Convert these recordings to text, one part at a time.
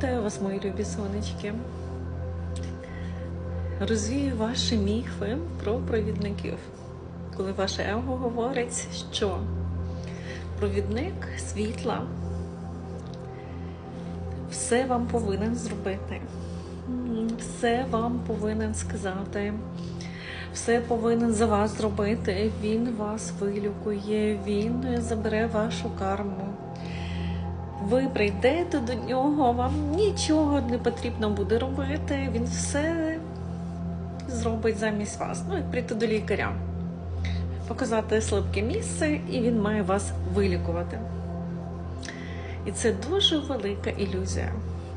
Вітаю вас, мої любі сонечки. Розвію ваші міфи про провідників. Коли ваше его говорить, що провідник світла все вам повинен зробити, все вам повинен сказати, все повинен за вас зробити. Він вас вилікує, він забере вашу карму. Ви прийдете до нього, вам нічого не потрібно буде робити. Він все зробить замість вас. Ну, як прийти до лікаря, показати слабке місце, і він має вас вилікувати. І це дуже велика ілюзія,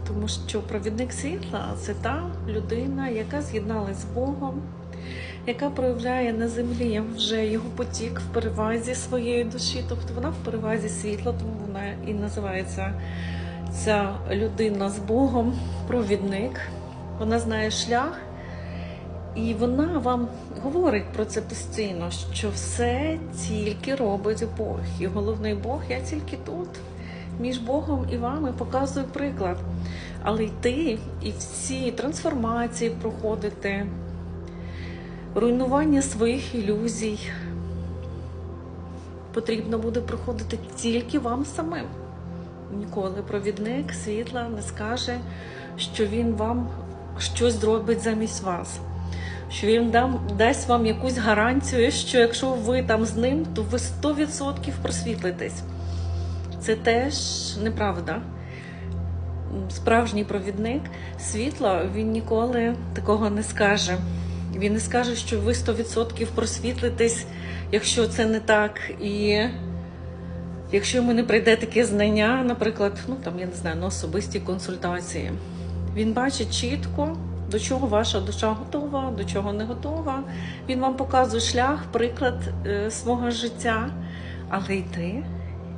тому що провідник світла це та людина, яка з'єдналась з Богом, яка проявляє на землі вже його потік в перевазі своєї душі, тобто вона в перевазі світла, тому вона і називається ця людина з Богом, провідник. Вона знає шлях, і вона вам говорить про це постійно, що все тільки робить Бог. І головний Бог, я тільки тут. Між Богом і вами показую приклад. Але йти і всі трансформації проходити, руйнування своїх ілюзій потрібно буде проходити тільки вам самим. Ніколи провідник світла не скаже, що він вам щось зробить замість вас. Що він дам, дасть вам якусь гарантію, що якщо ви там з ним, то ви 100% просвітлитесь. Це теж неправда. Справжній провідник світла він ніколи такого не скаже. Він не скаже, що ви 100% просвітлитесь, якщо це не так. І якщо йому не прийде таке знання, наприклад, ну там я не знаю, на особисті консультації, він бачить чітко, до чого ваша душа готова, до чого не готова. Він вам показує шлях, приклад е, свого життя, але йти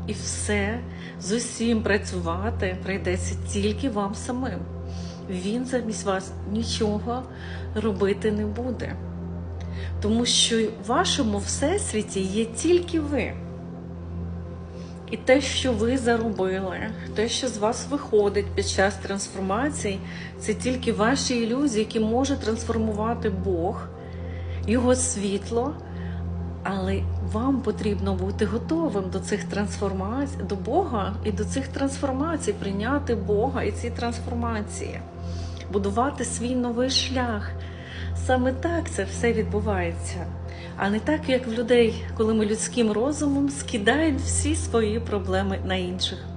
і все з усім працювати прийдеться тільки вам самим. Він замість вас нічого робити не буде. Тому що в вашому всесвіті є тільки ви. І те, що ви заробили, те, що з вас виходить під час трансформації, це тільки ваші ілюзії, які може трансформувати Бог, Його світло. Але вам потрібно бути готовим до цих трансформацій, до Бога і до цих трансформацій, прийняти Бога і ці трансформації, будувати свій новий шлях. Саме так це все відбувається, а не так, як в людей, коли ми людським розумом скидаємо всі свої проблеми на інших.